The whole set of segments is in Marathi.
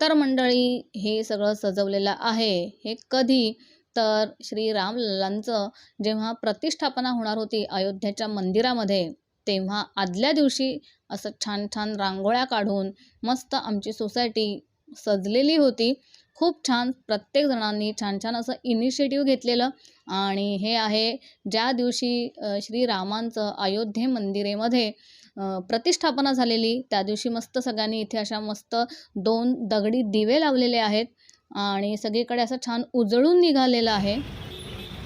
तर मंडळी हे सगळं सजवलेलं आहे. हे कधी? तर श्रीरामलल्लांचं जेव्हा प्रतिष्ठापना होणार होती अयोध्याच्या मंदिरामध्ये तेव्हा आदल्या दिवशी असं छान छान रांगोळ्या काढून मस्त आमची सोसायटी सजलेली होती. खूप छान प्रत्येक जणांनी छान छान असं इनिशिएटिव्ह घेतलेलं आणि हे आहे ज्या दिवशी श्रीरामांचं अयोध्ये मंदिरेमध्ये प्रतिष्ठापना झालेली. त्या दिवशी मस्त सगळ्यांनी इथे अशा मस्त दोन दगडी दिवे लावलेले आहेत आणि सगळीकडे असं छान उजळून निघालेलं आहे.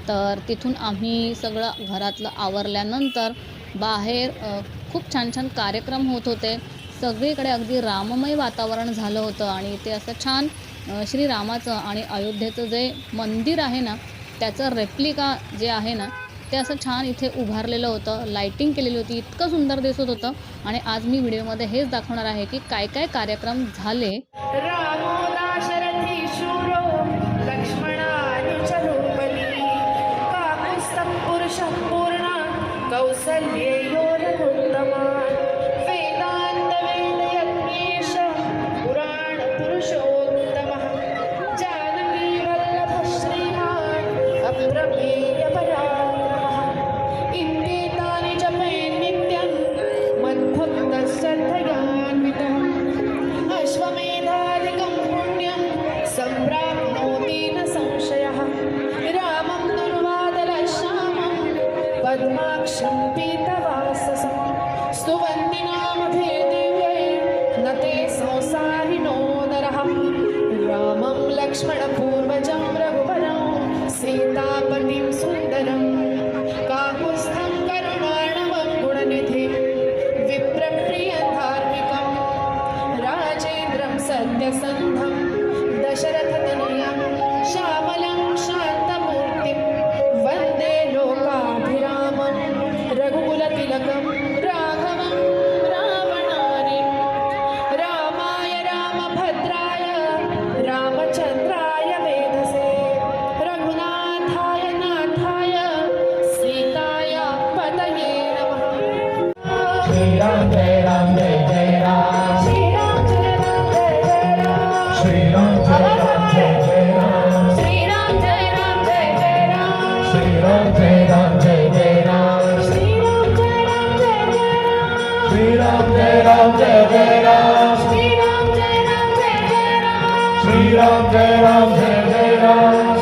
तर तिथून आम्ही सगळं घरातलं आवरल्यानंतर बाहेर खूप छान छान कार्यक्रम होत होते. सगळीकडे अगदी राममय वातावरण झालं होतं आणि इथे असं छान श्रीरामाचं आणि अयोध्येचं जे मंदिर आहे ना त्याचं रेप्लिका जे आहे ना ते असं छान इथे उभारलेलं होतं लायटिंग केलेली होती इतकं सुंदर दिसत होतं. आणि आज मी व्हिडिओमध्ये हेच दाखवणार आहे की काय काय कार्यक्रम झाले. Lakshmanapura Ram, Jai Ram, Jai Jai Ram. Shri Ram, Jai Ram, Jai Jai Ram. Shri Ram, Jai Ram, Jai Jai Ram. Ram, Jai Ram, Jai Jai Ram. Ram, Jai Ram, Jai Jai Ram.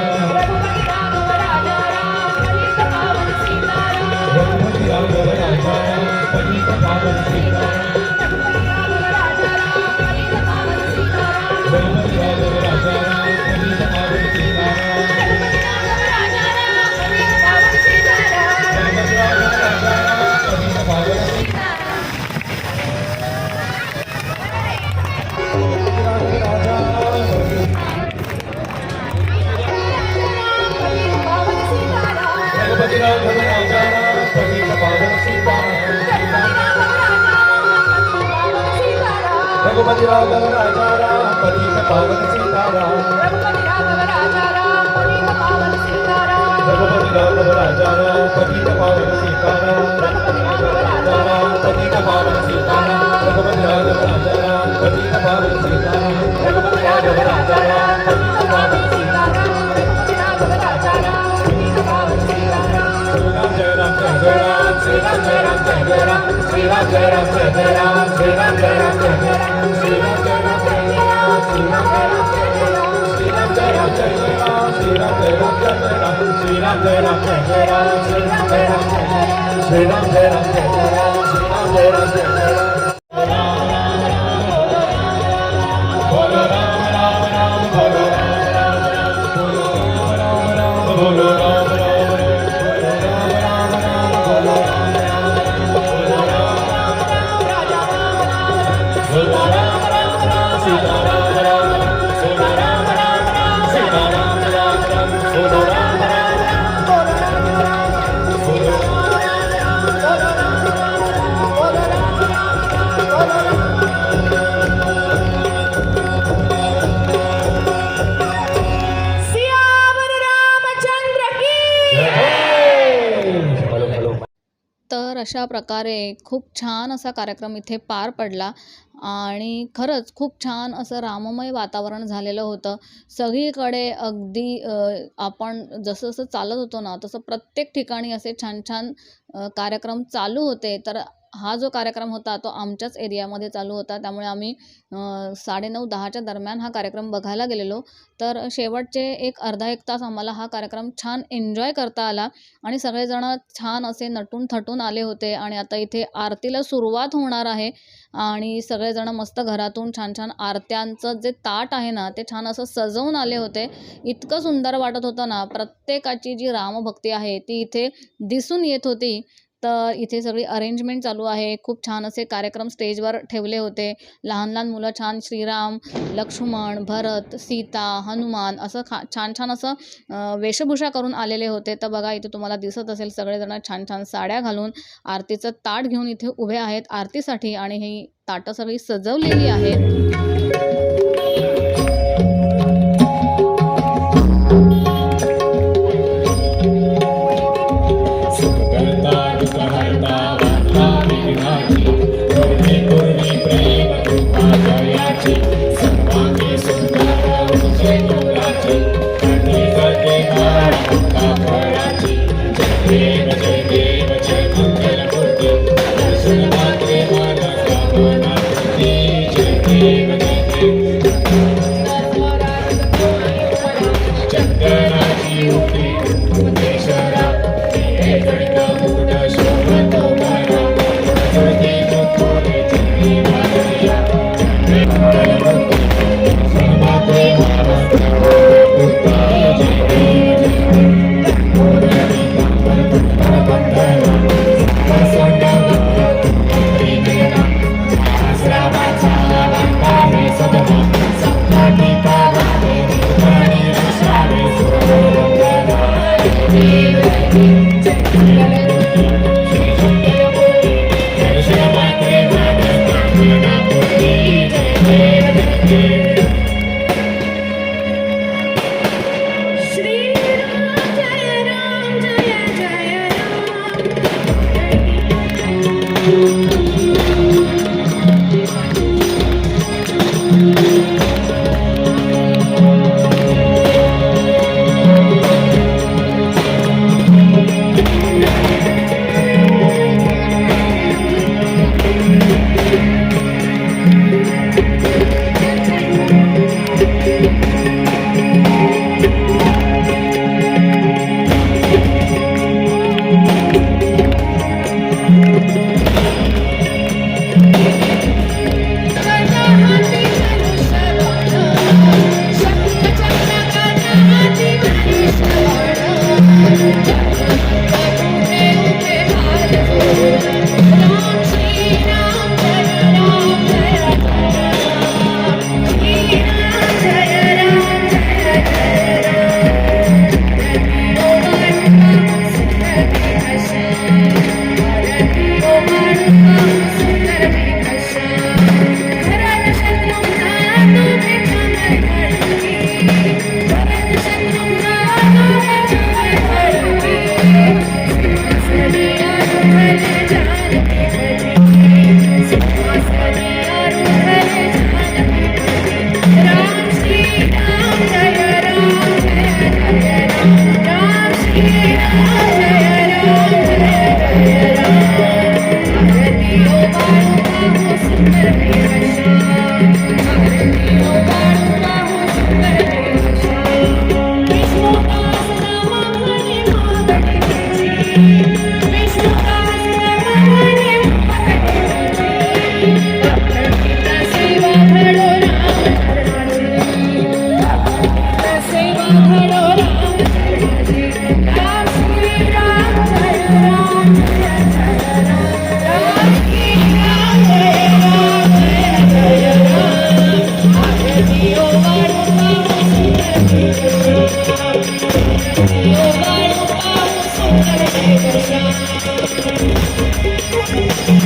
Raghupati Raghav राजा राम पतित पावन सीताराम. रघुपति राघव राजा राम पतित पावन सीताराम. रघुपति राघव राजा राम पतित पावन सीताराम. रघुपति राघव राजा राम पतित पावन सीताराम. रघुपति राघव राजा राम पतित पावन सीताराम. रघुपति राघव राजा राम पतित पावन सीताराम. रघुपति राघव राजा राम पतित पावन सीताराम. राम जय राम जय जय राम. जय राम जय जय राम श्री राम जय राम. Colorado. तर अशा प्रकारे खूप छान असा कार्यक्रम इथे पार पडला. आणि खरंच खूप छान असं राममय वातावरण झालेलं होतं. सगळीकडे अगदी आपण जसं जसं चालत होतो ना तसं प्रत्येक ठिकाणी असे छान छान कार्यक्रम चालू होते. तर हा जो कार्यक्रम होता तो आमच्याच एरियामध्ये चालू होता. त्यामुळे आम्ही साडेनऊ दहाच्या दरम्यान हा कार्यक्रम बघायला गेलेलो. तर शेवटचे एक अर्धा एक तास आम्हाला हा कार्यक्रम छान एन्जॉय करता आला आणि सगळेजणं छान असे नटून थटून आले होते आणि आता इथे आरतीला सुरुवात होणार आहे आणि सगळेजणं मस्त घरातून छान छान आरत्यांचं जे ताट आहे ना ते छान असं सजवून आले होते. इतकं सुंदर वाटत होतं ना प्रत्येकाची जी रामभक्ती आहे ती इथे दिसून येत होती. तर इथे सगळी अरेंजमेंट चालू आहे. खूप छान असे कार्यक्रम स्टेजवर ठेवले होते. लहान लहान मुलं छान श्रीराम लक्ष्मण भरत सीता हनुमान असं खा छान छान असं वेशभूषा करून आलेले होते. तर बघा इथे तुम्हाला दिसत असेल सगळेजण छान छान साड्या घालून आरतीचं ताट घेऊन इथे उभे आहेत आरतीसाठी आणि ही ताटं सगळी सजवलेली आहेत.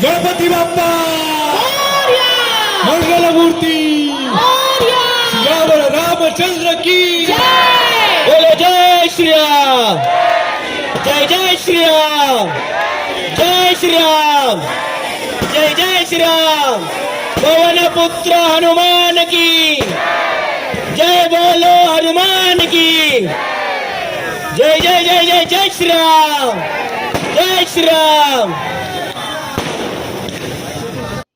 ¡Gracias, Bampa! ¡Gloria! ¡Olga Laburti! Ramchandra की। बोलो जय श्री राम जय जय श्री राम जय श्रीराम। जय जय श्रीराम। पवन पुत्र हनुमान की। जय बोलो हनुमान की। जय जय जय जय जय श्री राम जय श्रीराम।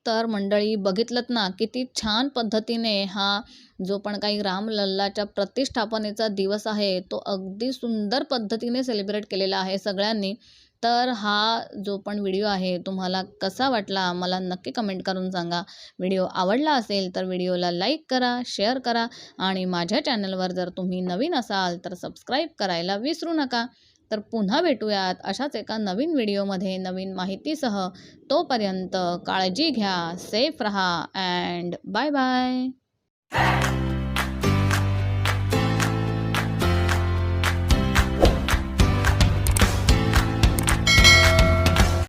तर मंडळी बघितलं ना किती छान पद्धतीने हा जो पण काही रामलल्लाच्या प्रतिष्ठापनेचा दिवस आहे तो अगदी सुंदर पद्धतीने सेलिब्रेट केलेला आहे सगळ्यांनी. तर हा जो पण व्हिडिओ आहे तुम्हाला कसा वाटला? मला नक्की कमेंट करून सांगा. व्हिडिओ आवडला असेल तर व्हिडिओला लाईक करा शेअर करा आणि माझ्या चॅनलवर जर तुम्ही नवीन असाल तर सबस्क्राईब करायला विसरू नका. तर पुन्हा भेटूयात अशाच एका नवीन व्हिडिओमध्ये नवीन माहितीसह. तोपर्यंत काळजी घ्या सेफ रहा अँड बाय बाय Hey!